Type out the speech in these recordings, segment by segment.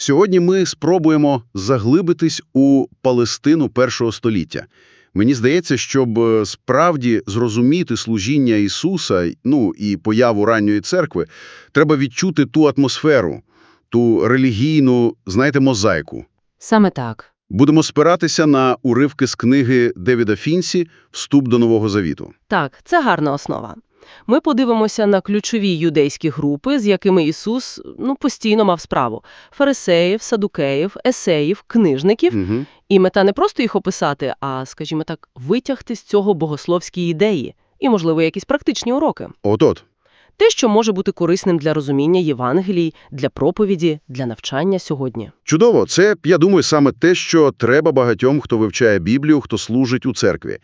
Сьогодні ми спробуємо заглибитись у Палестину першого століття. Мені здається, щоб е, справді зрозуміти служіння Ісуса, ну і появу ранньої церкви, треба відчути ту атмосферу, ту релігійну, знаєте, мозаїку. Саме так. Будемо спиратися на уривки з книги Девіда Фінсі «Вступ до Нового Завіту». Так, це гарна основа. Ми подивимося на ключові юдейські групи, з якими Ісус ну, постійно мав справу. Фарисеїв, садукеїв, есеїв, книжників. Угу. І мета не просто їх описати, а, скажімо так, витягти з цього богословські ідеї і, можливо, якісь практичні уроки. От-от. Те, що може бути корисним для розуміння Євангелій, для проповіді, для навчання сьогодні. Чудово. Це, я думаю, саме те, що треба багатьом, хто вивчає Біблію, хто служить у церкві.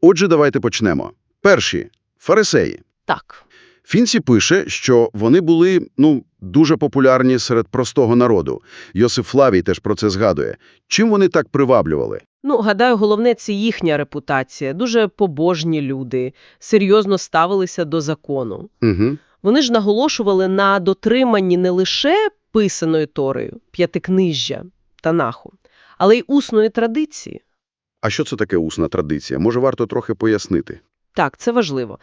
Отже, давайте почнемо. Перші – фарисеї. Так, Фінсі пише, що вони були, ну, дуже популярні серед простого народу. Йосиф Флавій теж про це згадує. Чим вони так приваблювали? ну, гадаю, головне – це їхня репутація. Дуже побожні люди, серйозно ставилися до закону. Угу. Вони ж наголошували на дотриманні не лише писаної Торою, п'ятикнижжя, Танаху, але й усної традиції. А що це таке усна традиція? Може, варто трохи пояснити? Так, це важливо.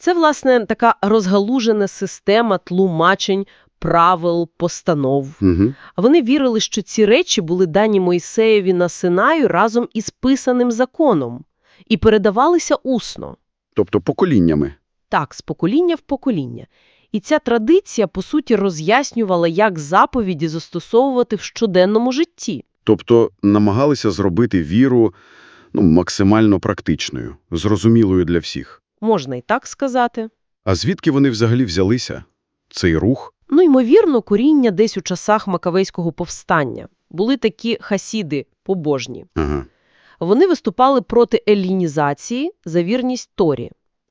Це, власне, така розгалужена система тлумачень, правил, постанов. Угу. А вони вірили, що ці речі були дані Мойсеєві на Синаю разом із писаним законом і передавалися усно. Тобто поколіннями. Так, з покоління в покоління. І ця традиція, по суті, роз'яснювала, як заповіді застосовувати в щоденному житті. Тобто намагалися зробити віру ну, максимально практичною, зрозумілою для всіх. Можна і так сказати. А звідки вони взагалі взялися? Цей рух? Ну, ймовірно, коріння десь у часах Макавейського повстання. Були такі хасіди, побожні. Ага. Вони виступали проти елінізації за вірність Торі.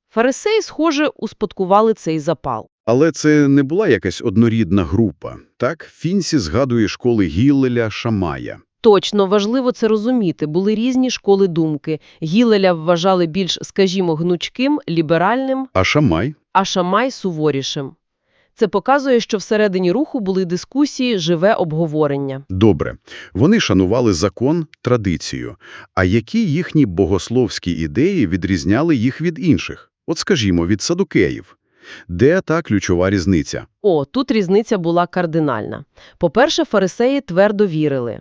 Фарисеї, схоже, успадкували цей запал. Але це не була якась однорідна група. Так, Фінсі згадує школи Гіллеля, Шамая. Точно, важливо це розуміти. Були різні школи думки. Гілеля вважали більш, скажімо, гнучким, ліберальним, А Шамай? а Шамай – суворішим. Це показує, що всередині руху були дискусії, живе обговорення. Добре. Вони шанували закон, традицію. А які їхні богословські ідеї відрізняли їх від інших? От скажімо, від садукеїв. Де та ключова різниця? О, тут різниця була кардинальна. По-перше, фарисеї твердо вірили.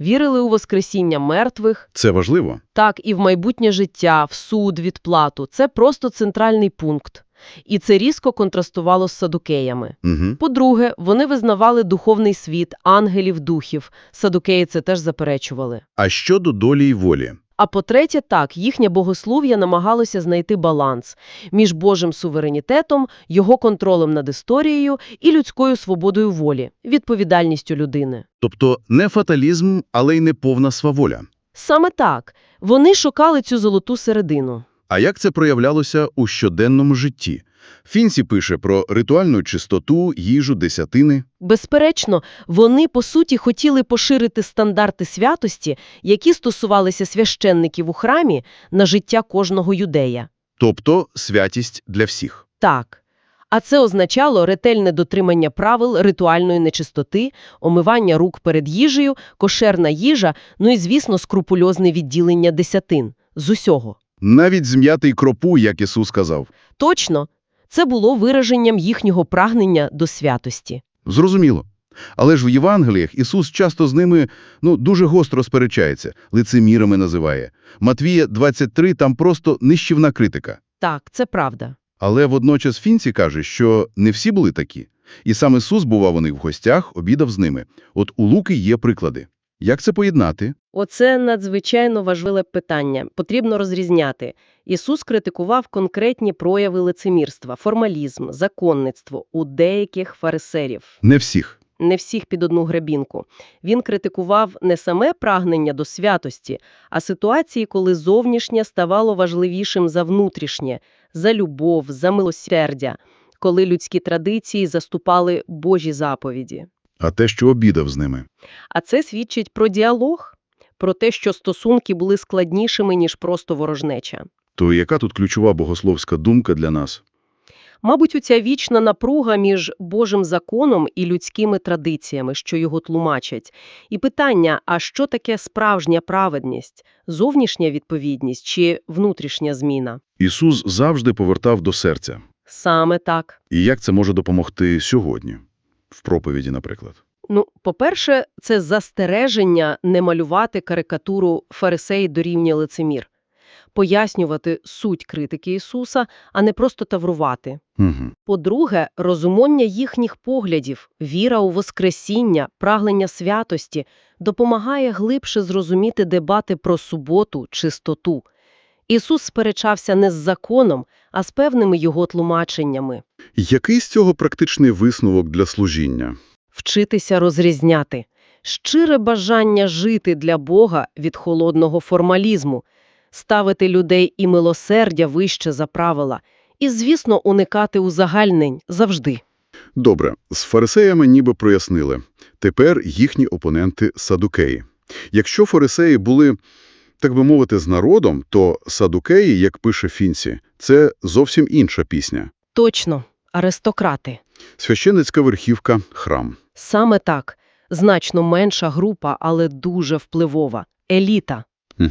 Вірили у воскресіння мертвих, Це важливо? так і в майбутнє життя, в суд, відплату. Це просто центральний пункт. І це різко контрастувало з садукеями. Угу. По-друге, вони визнавали духовний світ, ангелів, духів. Садукеї це теж заперечували. А щодо долі й волі? А по-третє, так, їхнє богослов'я намагалося знайти баланс між Божим суверенітетом, його контролем над історією і людською свободою волі, відповідальністю людини. Тобто не фаталізм, але й не повна сваволя. Саме так. Вони шукали цю золоту середину. А як це проявлялося у щоденному житті? Фінсі пише про ритуальну чистоту, їжу, десятини. Безперечно, вони, по суті, хотіли поширити стандарти святості, які стосувалися священників у храмі, на життя кожного юдея. Тобто святість для всіх. Так. А це означало ретельне дотримання правил ритуальної нечистоти, омивання рук перед їжею, кошерна їжа, ну і, звісно, скрупульозне відділення десятин. З усього. Навіть зм'яти й кропу, як Ісус сказав. Точно, це було вираженням їхнього прагнення до святості. Зрозуміло. Але ж в Євангеліях Ісус часто з ними ну, дуже гостро сперечається, лицемірами називає. Матвія 23 там просто нищівна критика. Так, це правда. Але водночас Фінсі каже, що не всі були такі. І сам Ісус бував у них в гостях, обідав з ними. От у Луки є приклади. Як це поєднати? Оце надзвичайно важливе питання. Потрібно розрізняти. Ісус критикував конкретні прояви лицемірства, формалізм, законництво у деяких фарисерів. Не всіх. Не всіх під одну гребінку. Він критикував не саме прагнення до святості, а ситуації, коли зовнішнє ставало важливішим за внутрішнє, за любов, за милосердя, коли людські традиції заступали Божі заповіді. А те, що обідав з ними. А це свідчить про діалог, про те, що стосунки були складнішими, ніж просто ворожнеча. То яка тут ключова богословська думка для нас? Мабуть, оця вічна напруга між Божим законом і людськими традиціями, що його тлумачать. І питання, а що таке справжня праведність? Зовнішня відповідність чи внутрішня зміна? Ісус завжди повертав до серця. Саме так. І як це може допомогти сьогодні? В проповіді, наприклад. Ну, по-перше, це застереження не малювати карикатуру фарисей дорівнює лицемір. Пояснювати суть критики Ісуса, а не просто таврувати. Угу. По-друге, розуміння їхніх поглядів, віра у Воскресіння, прагнення святості допомагає глибше зрозуміти дебати про суботу, чистоту. Ісус сперечався не з законом, а з певними його тлумаченнями. Який з цього практичний висновок для служіння? Вчитися розрізняти. Щире бажання жити для Бога від холодного формалізму, ставити людей і милосердя вище за правила, і, звісно, уникати узагальнень завжди. Добре, з фарисеями ніби прояснили. Тепер їхні опоненти – садукеї. Якщо фарисеї були, так би мовити, з народом, то садукеї, як пише Фінсі, це зовсім інша пісня. Точно, аристократи. Священицька верхівка – храм. Саме так. Значно менша група, але дуже впливова. Еліта. Угу.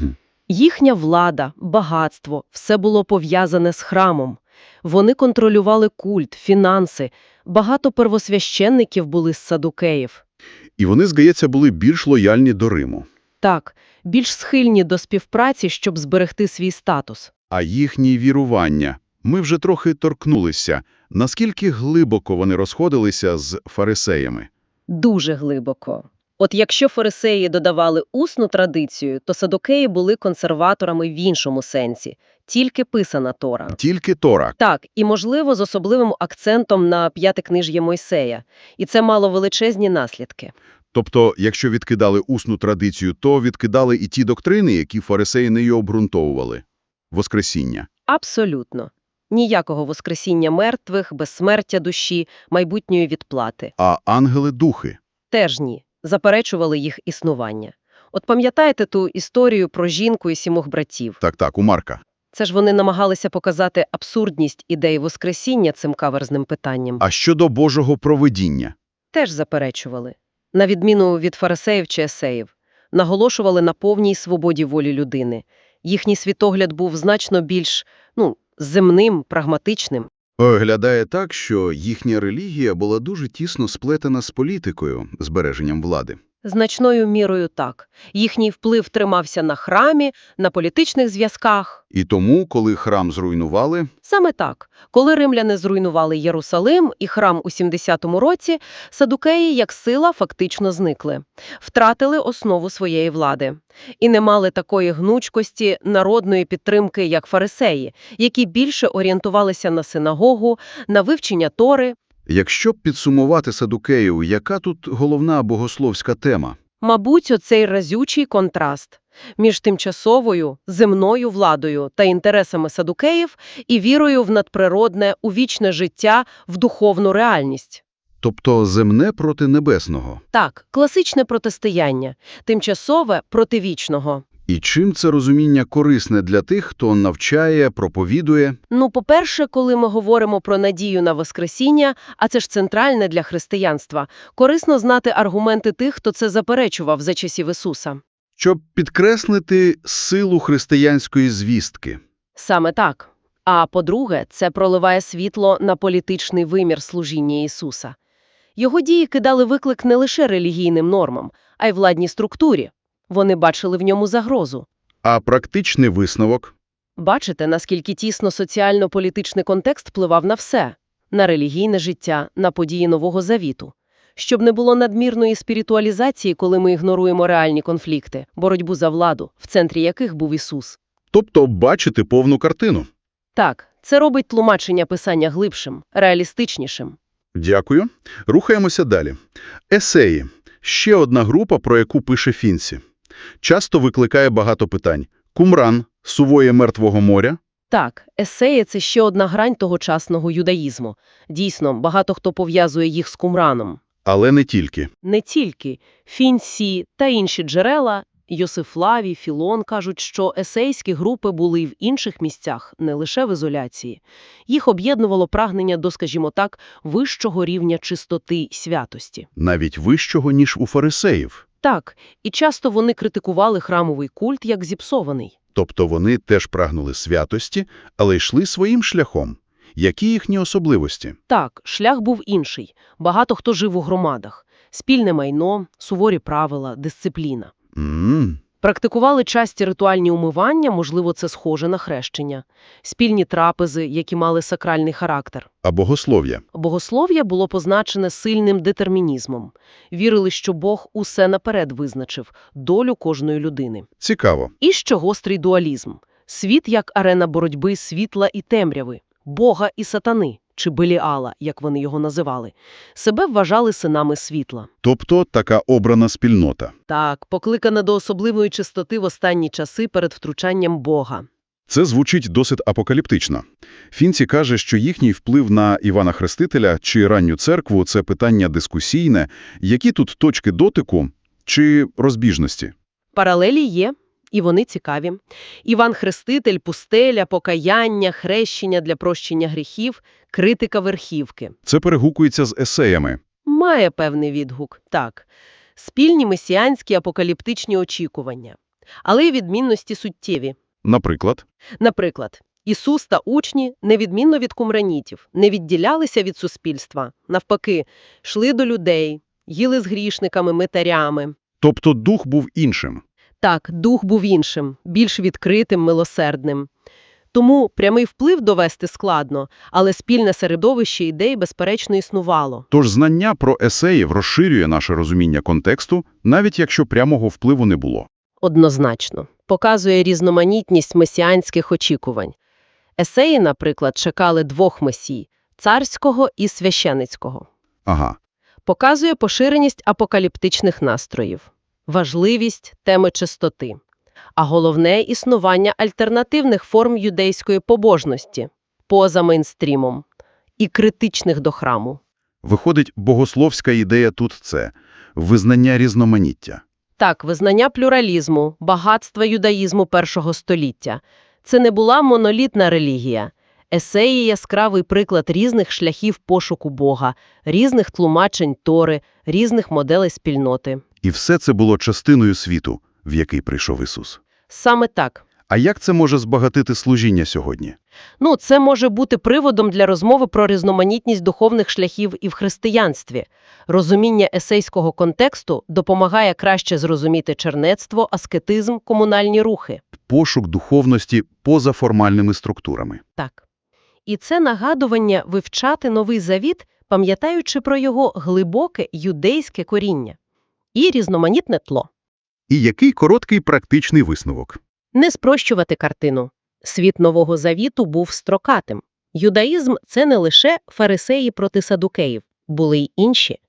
Їхня влада, багатство – все було пов'язане з храмом. Вони контролювали культ, фінанси. Багато первосвященників були з садукеїв. І вони, здається, були більш лояльні до Риму. Так, більш схильні до співпраці, щоб зберегти свій статус. А їхні вірування – ми вже трохи торкнулися. Наскільки глибоко вони розходилися з фарисеями? Дуже глибоко. От якщо фарисеї додавали усну традицію, то садокеї були консерваторами в іншому сенсі. Тільки писана Тора. Тільки Тора. Так, і, можливо, з особливим акцентом на п'ятикниж'я Мойсея. І це мало величезні наслідки. Тобто, якщо відкидали усну традицію, то відкидали і ті доктрини, які фарисеї не обґрунтовували. Воскресіння. Абсолютно. Ніякого воскресіння мертвих, безсмертя душі, майбутньої відплати. А ангели-духи? Теж ні. Заперечували їх існування. От пам'ятаєте ту історію про жінку і сімох братів? Так-так, у Марка. Це ж вони намагалися показати абсурдність ідеї воскресіння цим каверзним питанням. А щодо Божого провидіння? Теж заперечували. На відміну від фарисеїв чи есеїв. Наголошували на повній свободі волі людини. Їхній світогляд був значно більш, ну, земним, прагматичним. Виглядає так, що їхня релігія була дуже тісно сплетена з політикою, збереженням влади. Значною мірою так. Їхній вплив тримався на храмі, на політичних зв'язках. І тому, коли храм зруйнували, Саме так. Коли римляни зруйнували Єрусалим і храм у 70-му році, садукеї як сила фактично зникли. Втратили основу своєї влади. І не мали такої гнучкості народної підтримки, як фарисеї, які більше орієнтувалися на синагогу, на вивчення Тори. Якщо б підсумувати Садукеїв, яка тут головна богословська тема? Мабуть, оцей разючий контраст між тимчасовою земною владою та інтересами садукеїв і вірою в надприродне, у вічне життя, в духовну реальність. Тобто земне проти небесного. Так, класичне протистояння, тимчасове проти вічного. І чим це розуміння корисне для тих, хто навчає, проповідує? Ну, по-перше, коли ми говоримо про надію на Воскресіння, а це ж центральне для християнства, корисно знати аргументи тих, хто це заперечував за часів Ісуса. Щоб підкреслити силу християнської звістки. Саме так. А по-друге, це проливає світло на політичний вимір служіння Ісуса. Його дії кидали виклик не лише релігійним нормам, а й владній структурі. Вони бачили в ньому загрозу. А практичний висновок? Бачите, наскільки тісно соціально-політичний контекст впливав на все – на релігійне життя, на події Нового Завіту. Щоб не було надмірної спіритуалізації, коли ми ігноруємо реальні конфлікти, боротьбу за владу, в центрі яких був Ісус. Тобто бачити повну картину. Так, це робить тлумачення писання глибшим, реалістичнішим. Дякую. Рухаємося далі. Есеї. Ще одна група, про яку пише Фінсі. Часто викликає багато питань. Кумран, сувоє Мертвого моря. Так, есеї – це ще одна грань тогочасного юдаїзму. Дійсно, багато хто пов'язує їх з Кумраном. Але не тільки. Не тільки. Фінсі та інші джерела Йосиф Лавій, Філон кажуть, що есейські групи були в інших місцях, не лише в ізоляції. Їх об'єднувало прагнення до, скажімо так, вищого рівня чистоти святості. Навіть вищого, ніж у фарисеїв. Так, і часто вони критикували храмовий культ як зіпсований. Тобто вони теж прагнули святості, але йшли своїм шляхом. Які їхні особливості? Так, шлях був інший. Багато хто жив у громадах. Спільне майно, суворі правила, дисципліна. М, Практикували часті ритуальні умивання, можливо, це схоже на хрещення. Спільні трапези, які мали сакральний характер. А богослов'я? Богослов'я було позначене сильним детермінізмом. Вірили, що Бог усе наперед визначив – долю кожної людини. Цікаво. І ще гострий дуалізм. Світ як арена боротьби світла і темряви, Бога і сатани, чи Беліала, як вони його називали. Себе вважали синами світла. Тобто така обрана спільнота. Так, покликана до особливої чистоти в останні часи перед втручанням Бога. Це звучить досить апокаліптично. Фінці каже, що їхній вплив на Івана Хрестителя чи ранню церкву – це питання дискусійне. Які тут точки дотику чи розбіжності? Паралелі є, і вони цікаві. Іван Хреститель, пустеля, покаяння, хрещення для прощення гріхів, критика верхівки. Це перегукується з есеями. Має певний відгук, так. Спільні месіанські апокаліптичні очікування. Але й відмінності суттєві. Наприклад, Наприклад, Ісус та учні, невідмінно від кумранітів, не відділялися від суспільства. Навпаки, йшли до людей, їли з грішниками, митарями. тобто дух був іншим. Так, дух був іншим, більш відкритим, милосердним. Тому прямий вплив довести складно, але спільне середовище ідей, безперечно, існувало. Тож знання про есеїв розширює наше розуміння контексту, навіть якщо прямого впливу не було. Однозначно. Показує різноманітність месіанських очікувань. Есеї, наприклад, чекали двох месій – царського і священицького. Ага. Показує поширеність апокаліптичних настроїв, важливість теми чистоти, а головне – існування альтернативних форм юдейської побожності поза мейнстрімом і критичних до храму. Виходить, богословська ідея тут – це визнання різноманіття. Так, визнання плюралізму, багатства юдаїзму першого століття. Це не була монолітна релігія. Есеї – яскравий приклад різних шляхів пошуку Бога, різних тлумачень Тори, різних моделей спільноти. І все це було частиною світу, в який прийшов Ісус. Саме так. А як це може збагатити служіння сьогодні? Ну, це може бути приводом для розмови про різноманітність духовних шляхів і в християнстві. Розуміння есейського контексту допомагає краще зрозуміти чернецтво, аскетизм, комунальні рухи. Пошук духовності поза формальними структурами. Так. І це нагадування вивчати Новий Завіт, пам'ятаючи про його глибоке юдейське коріння. І різноманітне тло. І який короткий практичний висновок? Не спрощувати картину. Світ Нового Завіту був строкатим. Юдаїзм – це не лише фарисеї проти садукеїв, були й інші.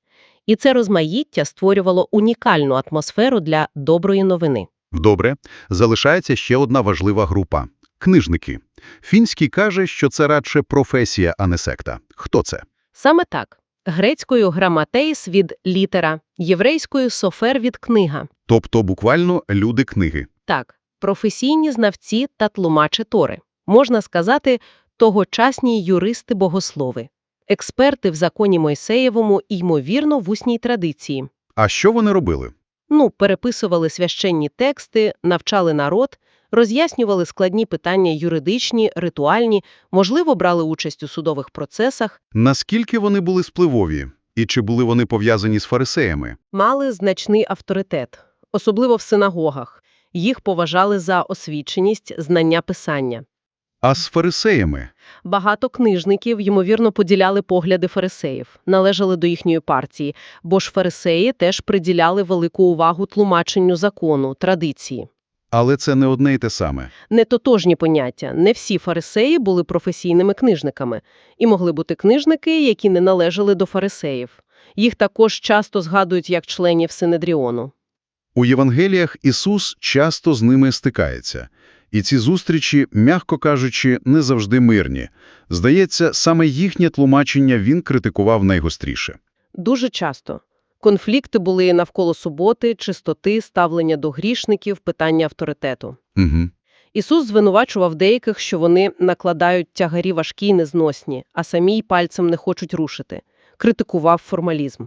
І це розмаїття створювало унікальну атмосферу для доброї новини. Добре, залишається ще одна важлива група – книжники. Фінський каже, що це радше професія, а не секта. Хто це? Саме так. Грецькою граматеїс від літера, єврейською софер від книга. Тобто буквально люди книги. Так, професійні знавці та тлумачі Тори. Можна сказати, тогочасні юристи-богослови. Експерти в законі Мойсеєвому і, ймовірно, в усній традиції. А що вони робили? Ну, переписували священні тексти, навчали народ, роз'яснювали складні питання юридичні, ритуальні, можливо, брали участь у судових процесах, Наскільки вони були спливові? І чи були вони пов'язані з фарисеями? мали значний авторитет, особливо в синагогах. Їх поважали за освіченість, знання писання. А з фарисеями? Багато книжників, ймовірно, поділяли погляди фарисеїв, належали до їхньої партії, бо ж фарисеї теж приділяли велику увагу тлумаченню закону, традиції. Але це не одне й те саме. Нетотожні поняття. Не всі фарисеї були професійними книжниками. І могли бути книжники, які не належали до фарисеїв. Їх також часто згадують як членів Синедріону. У Євангеліях Ісус часто з ними стикається. І ці зустрічі, м'яко кажучи, не завжди мирні. Здається, саме їхнє тлумачення він критикував найгостріше. Дуже часто. Конфлікти були навколо суботи, чистоти, ставлення до грішників, питання авторитету. Угу. Ісус звинувачував деяких, що вони накладають тягарі важкі й незносні, а самі й пальцем не хочуть рушити. Критикував формалізм.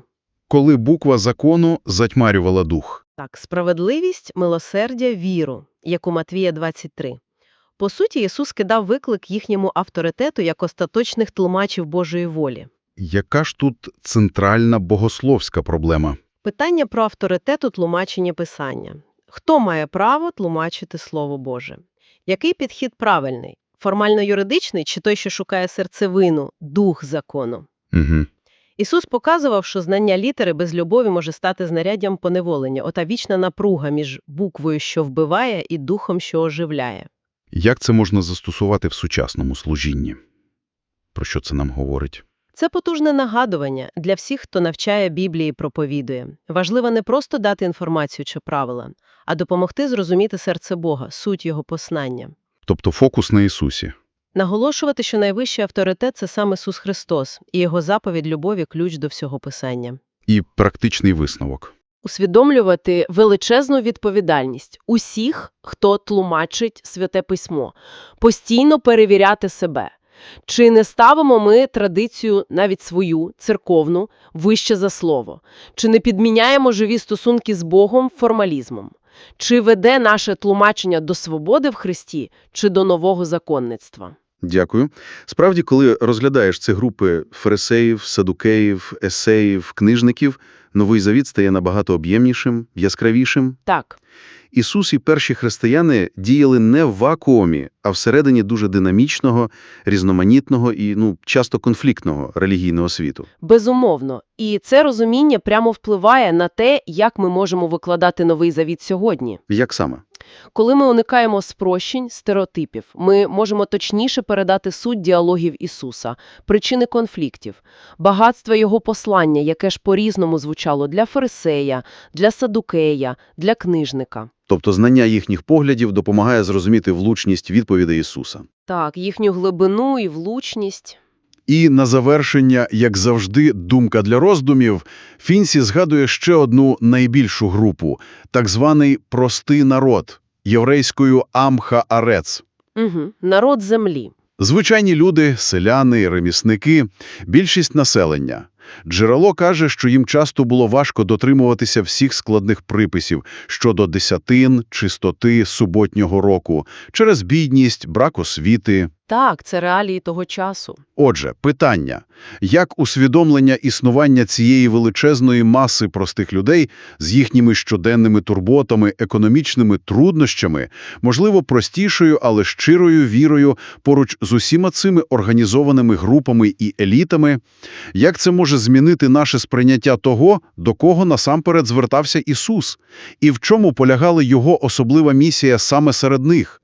Коли буква закону затьмарювала дух. Так, справедливість, милосердя, віру, як у Матвія 23. По суті, Ісус кидав виклик їхньому авторитету як остаточних тлумачів Божої волі. Яка ж тут центральна богословська проблема? Питання про авторитет у тлумаченні Писання. Хто має право тлумачити Слово Боже? Який підхід правильний? Формально-юридичний чи той, що шукає серцевину, дух закону? Угу. Ісус показував, що знання літери без любові може стати знаряддям поневолення, ота вічна напруга між буквою, що вбиває, і духом, що оживляє. Як це можна застосувати в сучасному служінні? Про що це нам говорить? Це потужне нагадування для всіх, хто навчає Біблії і проповідує. Важливо не просто дати інформацію чи правила, а допомогти зрозуміти серце Бога, суть Його послання. Тобто фокус на Ісусі. Наголошувати, що найвищий авторитет – це сам Ісус Христос, і Його заповідь любові – ключ до всього Писання. І практичний висновок. Усвідомлювати величезну відповідальність усіх, хто тлумачить Святе Письмо, постійно перевіряти себе. Чи не ставимо ми традицію, навіть свою, церковну, вище за слово? Чи не підміняємо живі стосунки з Богом формалізмом? Чи веде наше тлумачення до свободи в Христі, чи до нового законництва? Дякую. Справді, коли розглядаєш ці групи фарисеїв, садукеїв, есеїв, книжників, Новий Завіт стає набагато об'ємнішим, яскравішим. Так, Ісус і перші християни діяли не в вакуумі, а всередині дуже динамічного, різноманітного і, ну, часто конфліктного релігійного світу. безумовно. І це розуміння прямо впливає на те, як ми можемо викладати Новий Завіт сьогодні. Як саме? Коли ми уникаємо спрощень, стереотипів, ми можемо точніше передати суть діалогів Ісуса, причини конфліктів, багатство Його послання, яке ж по-різному звучало для фарисея, для садукея, для книжника. Тобто знання їхніх поглядів допомагає зрозуміти влучність відповідей Ісуса. Так, їхню глибину і влучність. І на завершення, як завжди, думка для роздумів, Фінсі згадує ще одну найбільшу групу – так званий «простий народ» єврейською «амха-арец». Угу. Народ землі. Звичайні люди, селяни, ремісники, більшість населення. Джерело каже, що їм часто було важко дотримуватися всіх складних приписів щодо десятин, чистоти, суботнього року, через бідність, брак освіти. Так, це реалії того часу. Отже, питання. Як усвідомлення існування цієї величезної маси простих людей з їхніми щоденними турботами, економічними труднощами, можливо, простішою, але щирою вірою поруч з усіма цими організованими групами і елітами, як це може змінити наше сприйняття того, до кого насамперед звертався Ісус, і в чому полягала його особлива місія саме серед них?